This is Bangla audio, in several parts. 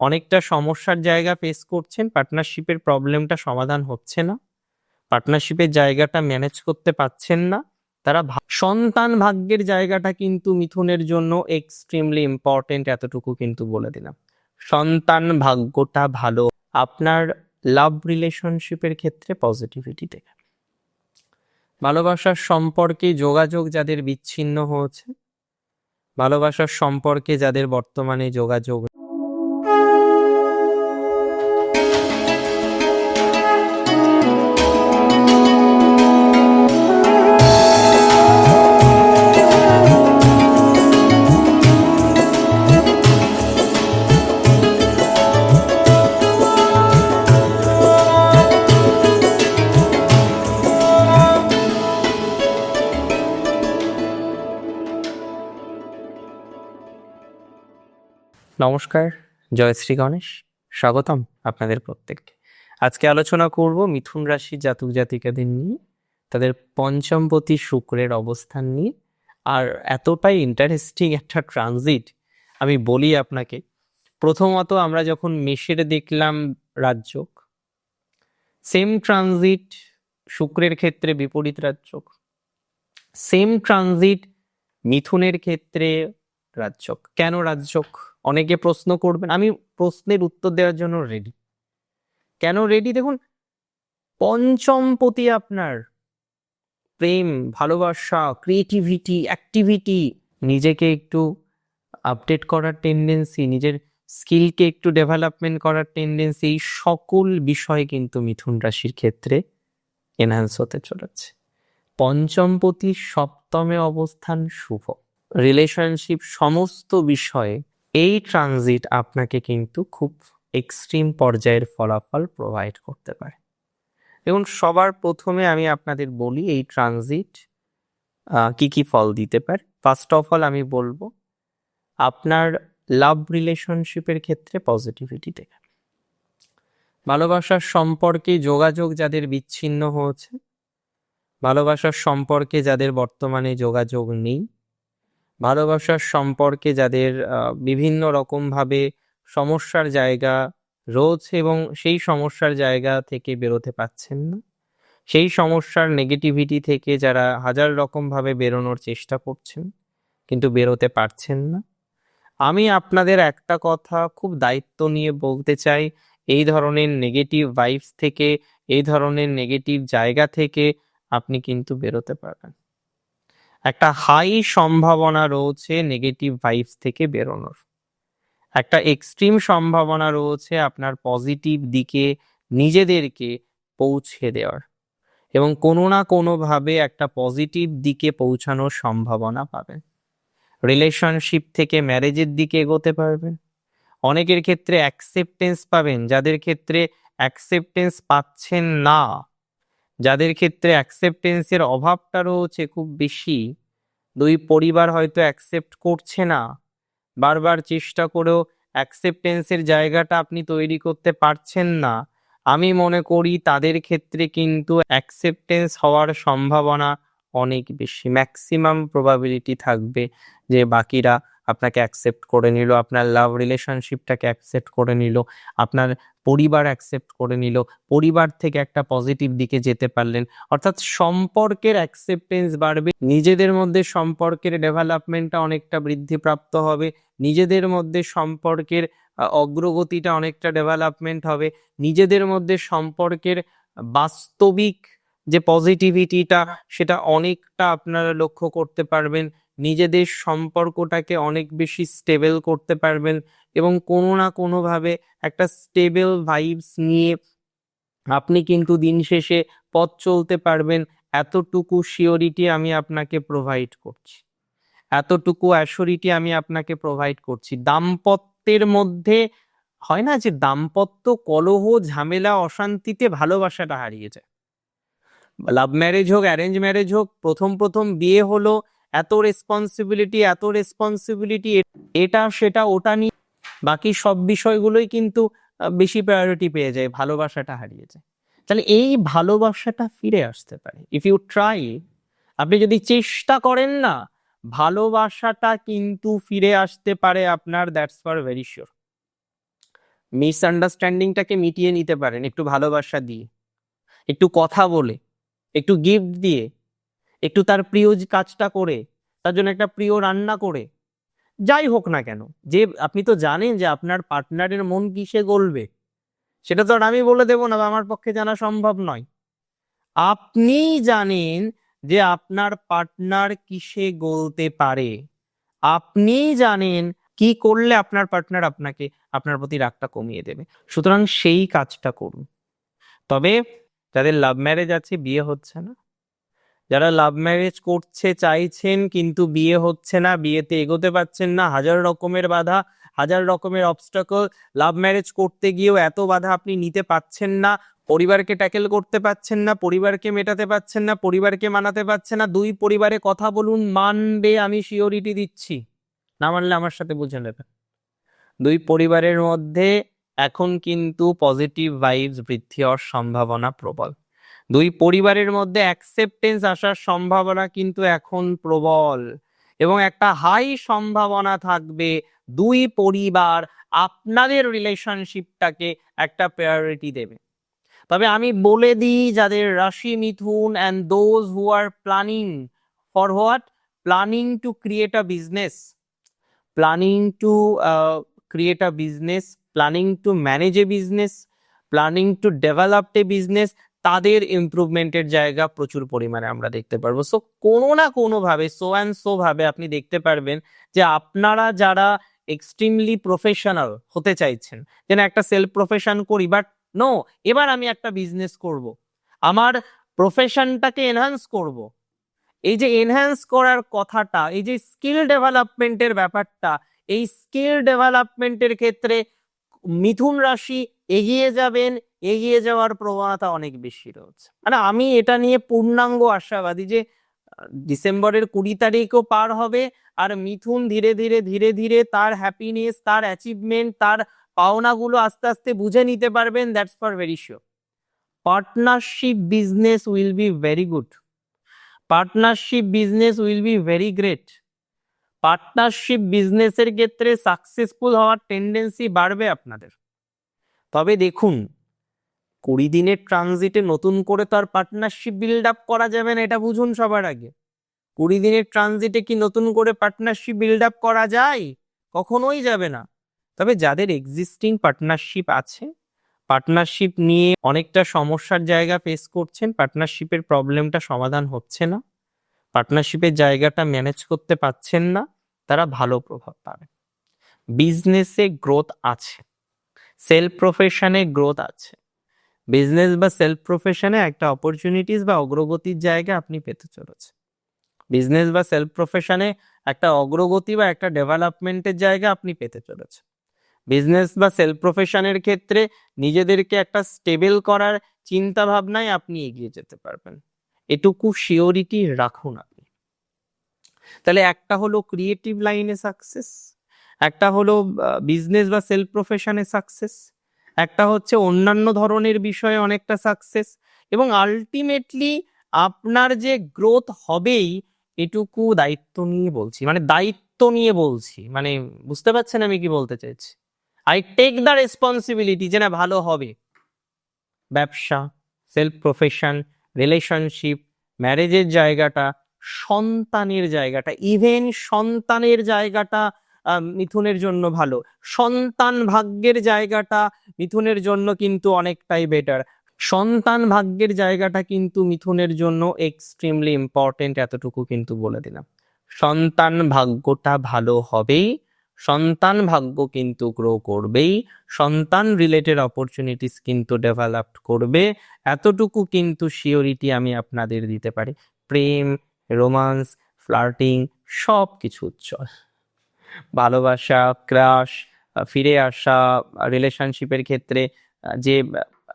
অনেকটা সমস্যার জায়গা ফেস করছেন পার্টনারশিপের প্রবলেমটা সমাধান হচ্ছে না। পার্টনারশিপের জায়গাটা ম্যানেজ করতে পারছেন না। তারা সন্তান ভাগ্যের জায়গাটা কিন্তু মিথুনের জন্য এক্সট্রিমলি ইম্পর্টেন্ট এতটুকু কিন্তু বলে দিলাম। সন্তান ভাগ্যটা ভালো। আপনার লাভ রিলেশনশিপের ক্ষেত্রে পজিটিভিটি দেখে ভালোবাসার সম্পর্কে যোগাযোগ যাদের বিচ্ছিন্ন হয়েছে, ভালোবাসার সম্পর্কে যাদের বর্তমানে যোগাযোগ নমস্কার জয়শ্রী গণেশ। স্বাগতম আপনাদের প্রত্যেককে। আজকে আলোচনা করব মিথুন রাশি জাতক জাতিকাদের নিয়ে, তাদের পঞ্চমপতি শুক্রের অবস্থান নিয়ে। আর এতটাই ইন্টারেস্টিং একটা ট্রানজিট আমি বলি আপনাকে। প্রথমত আমরা যখন মেষের দেখলাম রাজ্যক সেম ট্রানজিট শুক্রের ক্ষেত্রে বিপরীত রাজ্যক সেম ট্রানজিট মিথুনের ক্ষেত্রে রাজ্যক কেন রাজ্যক অনেকে প্রশ্ন করবেন, আমি প্রশ্নের উত্তর দেওয়ার জন্য রেডি কেন রেডি দেখুন, পঞ্চম পঞ্চমপতি আপনার প্রেম, ভালোবাসা ক্রিয়েটিভিটি অ্যাক্টিভিটি নিজেকে একটু আপডেট করার টেন্ডেন্সি নিজের স্কিলকে একটু ডেভেলপমেন্ট করার টেন্ডেন্সি এই সকল বিষয় কিন্তু মিথুন রাশির ক্ষেত্রে এনহ্যান্স হতে চলেছে। পঞ্চমপতি সপ্তমে অবস্থান শুভ। রিলেশনশিপ সমস্ত বিষয়ে এই ট্রানজিট আপনাকে কিন্তু খুব এক্সট্রিম পর্যায়ের ফলাফল প্রোভাইড করতে পারে। দেখুন, সবার প্রথমে আমি আপনাদের বলি এই ট্রানজিট কি কি ফল দিতে পারে। ফার্স্ট অফ অল আমি বলব, আপনার লাভ রিলেশনশিপের ক্ষেত্রে পজিটিভিটি দেখে। ভালোবাসার সম্পর্কে যোগাযোগ যাদের বিচ্ছিন্ন হয়েছে ভালোবাসার সম্পর্কে যাদের বর্তমানে যোগাযোগ নেই ভালোবাসার সম্পর্কে যাদের বিভিন্ন রকমভাবে সমস্যার জায়গা রয়েছে এবং সেই সমস্যার জায়গা থেকে বেরোতে পারছেন না। সেই সমস্যার নেগেটিভিটি থেকে যারা হাজার রকমভাবে বেরোনোর চেষ্টা করছেন কিন্তু বেরোতে পারছেন না। আমি আপনাদের একটা কথা খুব দায়িত্ব নিয়ে বলতে চাই, এই ধরনের নেগেটিভ ভাইবস থেকে, এই ধরনের নেগেটিভ জায়গা থেকে আপনি কিন্তু বেরোতে পারবেন। একটা হাই সম্ভাবনা রয়েছে নেগেটিভ ভাইবস থেকে বেরোনোর। একটা এক্সট্রিম সম্ভাবনা রয়েছে আপনার পজিটিভ দিকে নিজেদেরকে পৌঁছে দেওয়ার এবং কোনো না কোনোভাবে একটা পজিটিভ দিকে পৌঁছানোর সম্ভাবনা পাবেন। রিলেশনশিপ থেকে ম্যারেজের দিকে এগোতে পারবেন। অনেকের ক্ষেত্রে অ্যাকসেপ্টেন্স পাবেন, যাদের ক্ষেত্রে অ্যাকসেপ্টেন্স পাচ্ছেন না। যাদের ক্ষেত্রে অ্যাকসেপ্টেন্সের অভাবটা রয়েছে খুব বেশি, দুই পরিবার হয়তো অ্যাকসেপ্ট করছে না। বারবার চেষ্টা করেও অ্যাকসেপ্টেন্সের জায়গাটা আপনি তৈরি করতে পারছেন না। আমি মনে করি তাদের ক্ষেত্রে কিন্তু অ্যাকসেপ্টেন্স হওয়ার সম্ভাবনা অনেক বেশি। ম্যাক্সিমাম প্রবাবিলিটি থাকবে যে বাকিরা আপনাকে অ্যাকসেপ্ট করে নিল, আপনার লাভ রিলেশনশিপটাকে অ্যাকসেপ্ট করে নিল, আপনার পরিবার অ্যাকসেপ্ট করে নিল, পরিবার থেকে একটা পজিটিভ দিকে যেতে পারলেন। অর্থাৎ সম্পর্কের অ্যাকসেপ্টেন্স বাড়বে, নিজেদের মধ্যে সম্পর্কের ডেভেলপমেন্টটা অনেকটা বৃদ্ধিপ্রাপ্ত হবে, নিজেদের মধ্যে সম্পর্কের অগ্রগতিটা অনেকটা ডেভেলপমেন্ট হবে, নিজেদের মধ্যে সম্পর্কের বাস্তবিক যে পজিটিভিটিটা সেটা অনেকটা আপনারা লক্ষ্য করতে পারবেন। নিজেদের সম্পর্কটাকে অনেক বেশি স্টেবল করতে পারবেন এবং কোনো না কোনোভাবে একটা স্টেবল ভাইবস নিয়ে আপনি কিন্তু দিন শেষে পথ চলতে পারবেন। এতটুকু শিওরিটি আমি আপনাকে প্রোভাইড করছি। এতটুকু অ্যাসিওরিটি আমি আপনাকে প্রোভাইড করছি। দাম্পত্যের মধ্যে হয় না যে দাম্পত্য কলহ, ঝামেলা, অশান্তিতে ভালোবাসাটা হারিয়ে যায়। লাভ ম্যারেজ হোক অ্যারেঞ্জ ম্যারেজ হোক, প্রথম প্রথম বিয়ে হলো এত রেসপন্সিবিলিটি এত রেসপন্সিবিলিটি এটা, সেটা, ওটা নিয়ে বাকি সব বিষয়গুলোই কিন্তু বেশি প্রায়োরিটি পেয়ে যায়, ভালোবাসাটা হারিয়ে যায় তাহলে এই ভালোবাসাটা ফিরে আসতে পারে। ইফ ইউ ট্রাই আপনি যদি চেষ্টা করেন না, ভালোবাসাটা কিন্তু ফিরে আসতে পারে আপনার দ্যাটস ফর ভেরি শিওর মিসআন্ডারস্ট্যান্ডিংটাকে মিটিয়ে নিতে পারেন, একটু ভালোবাসা দিয়ে, একটু কথা বলে, একটু গিফট দিয়ে একটু তার প্রিয় কাজটা করে, তার জন্য একটা প্রিয় রান্না করে, যাই হোক না কেন, যে আপনি তো জানেন যে আপনার পার্টনারের মন কিসে গলবে, সেটা তো আর আমি বলে দেবো না বা আমার পক্ষে জানা সম্ভব নয়। আপনিই জানেন যে আপনার পার্টনার কিসে গলতে পারে, আপনি জানেন কি করলে আপনার পার্টনার আপনাকে, আপনার প্রতি রাগটা কমিয়ে দেবে। সুতরাং সেই কাজটা করুন। তবে যাদের লাভ ম্যারেজ আছে, বিয়ে হচ্ছে না। যারা লাভ ম্যারেজ করছে, চাইছেন কিন্তু বিয়ে হচ্ছে না, বিয়েতে এগোতে পারছেন না, হাজার রকমের বাধা, হাজার রকমের অবস্টাকল লাভ ম্যারেজ করতে গিয়েও এত বাধা আপনি নিতে পারছেন না, পরিবারকে ট্যাকেল করতে পারছেন না, পরিবারকে মেটাতে পারছেন না, পরিবারকে মানাতে পারছেন না, দুই পরিবারে কথা বলুন, মানবে, আমি শিওরিটি দিচ্ছি। না মানলে আমার সাথে বুঝে নেবে দুই পরিবারের মধ্যে এখন কিন্তু পজিটিভ ভাইবস বৃদ্ধি হওয়ার সম্ভাবনা প্রবল। দুই পরিবারের মধ্যে অ্যাকসেপ্টেন্স আসার সম্ভাবনা কিন্তু এখন প্রবল। এবং একটা হাই সম্ভাবনা থাকবে দুই পরিবার আপনাদের রিলেশনশিপটাকে একটা প্রায়োরিটি দেবে। তবে আমি বলে দিই, যাদের রাশি Mithun and those who are planning for what planning to create a business planning to create a business planning to manage a business planning to develop a business তাদের ইমপ্রুভমেন্টের জায়গা প্রচুর পরিমাণে আমরা দেখতে পারব। সো কোনো না কোনোভাবে সো অ্যান্ড সো ভাবে আপনি দেখতে পারবেন যে আপনারা যারা এক্সট্রিমলি প্রফেশনাল হতে চাইছেন, যেন একটা সেলফ প্রফেশন করি বাট নো এবার আমি একটা বিজনেস করব। আমার প্রফেশনটাকে এনহান্স করব। এই যে এনহান্স করার কথাটা, এই যে স্কিল ডেভেলপমেন্টের ব্যাপারটা, এই স্কিল ডেভেলপমেন্টের ক্ষেত্রে মিথুন রাশি এগিয়ে যাবেন এগিয়ে যাওয়ার প্রবণতা অনেক বেশি রয়েছে। মানে আমি এটা নিয়ে পূর্ণাঙ্গ আশাবাদী যে, ডিসেম্বরের কুড়ি তারিখও পার হবে আর মিথুন ধীরে ধীরে ধীরে ধীরে তার হ্যাপিনেস তার অ্যাচিভমেন্ট তার পাওনাগুলো আস্তে আস্তে বুঝে নিতে পারবেন that's for very sure partnership business will be very good partnership business will be very great partnership বিজনেসের ক্ষেত্রে সাকসেসফুল হওয়ার টেন্ডেন্সি বাড়বে আপনাদের। তবে দেখুন কুড়ি দিনের ট্রানজিটে নতুন করে তো আর পার্টনারশিপ বিল্ড আপ করা যাবে না, এটা বুঝুন সবার আগে। কুড়ি দিনের ট্রানজিটে কি নতুন করে পার্টনারশিপ বিল্ড আপ করা যায়? কখনোই যাবে না। তবে যাদের এক্সিস্টিং পার্টনারশিপ আছে পার্টনারশিপ নিয়ে অনেকটা সমস্যার জায়গা ফেস করছেন পার্টনারশিপের প্রবলেমটা সমাধান হচ্ছে না পার্টনারশিপের জায়গাটা ম্যানেজ করতে পারছেন না, তারা ভালো প্রভাব পাবে। বিজনেসে গ্রোথ আছে সেলফ প্রফেশনে গ্রোথ আছে বিজনেস বা সেলফ প্রফেশনে একটা অপরচুনিটিস বা অগ্রগতির জায়গা আপনি পেতে চলেছে বিজনেস বা সেলফ প্রফেশনে একটা অগ্রগতি বা একটা ডেভেলপমেন্টের জায়গা আপনি পেতে চলেছে বিজনেস বা সেলফ প্রফেশনের ক্ষেত্রে নিজেদেরকে একটা স্টেবল করার চিন্তা ভাবনায় আপনি এগিয়ে যেতে পারবেন। এটুকু শিওরিটি রাখুন আপনি। তাহলে একটা হলো ক্রিয়েটিভ লাইনে সাকসেস একটা হলো বিজনেস বা সেলফ প্রফেশনে সাকসেস একটা হচ্ছে অন্যান্য ধরনের বিষয়ে অনেকটা সাকসেস এবং আলটিমেটলি আপনার যে গ্রোথ হবেই এটুকু দায়িত্ব নিয়ে বলছি মানে দায়িত্ব নিয়ে বলছি মানে বুঝতে পারছেন আমি কি বলতে চাইছি? আই টেক দ্য রেসপন্সিবিলিটি যে না ভালো হবে। ব্যবসা সেলফ প্রফেশন রিলেশনশিপ ম্যারেজের জায়গাটা, সন্তানের জায়গাটা ইভেন সন্তানের জায়গাটা মিথুনের জন্য ভালো। সন্তান ভাগ্যের জায়গাটা মিথুনের জন্য কিন্তু অনেকটাই বেটার সন্তান ভাগ্যের জায়গাটা কিন্তু মিথুনের জন্য এক্সট্রিমলি ইম্পর্টেন্ট এতটুকু কিন্তু বলে দিলাম। সন্তান ভাগ্যটা ভালো হবেই, সন্তান ভাগ্য কিন্তু গ্রো করবেই, সন্তান রিলেটেড অপরচুনিটিস কিন্তু ডেভেলপ করবে, এতটুকু কিন্তু শিওরিটি আমি আপনাদের দিতে পারি। প্রেম রোমান্স ফ্লার্টিং সব কিছু উজ্জ্বল ভালোবাসা ক্রাশ ফিরে আসা রিলেশনশিপের ক্ষেত্রে যে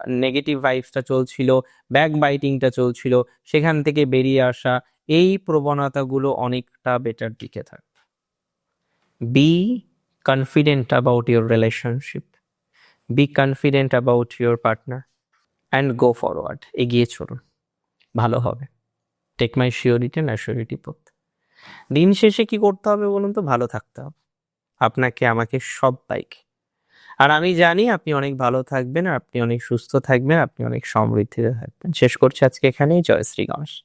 নেগেটিভ ভাইবসটা চলছিল ব্যাক বাইটিংটা চলছিল, সেখান থেকে বেরিয়ে আসা, এই প্রবণতাগুলো অনেকটা বেটার দিকে থাকবে be confident about your relationship be confident about your partner and go forward এগিয়ে চলুন। ভালো হবে। টেক মাই শিওরিটি না পথ দিন শেষে কি করতে হবে বলুন তো? ভালো থাকতে হবে। আপনাকে, আমাকে সব সবাইকে। আর আমি জানি আপনি অনেক ভালো থাকবেন, আর আপনি অনেক সুস্থ থাকবেন, আপনি অনেক সমৃদ্ধিতে থাকবেন। শেষ করছি আজকে এখানেই। জয় শ্রী গণেশ।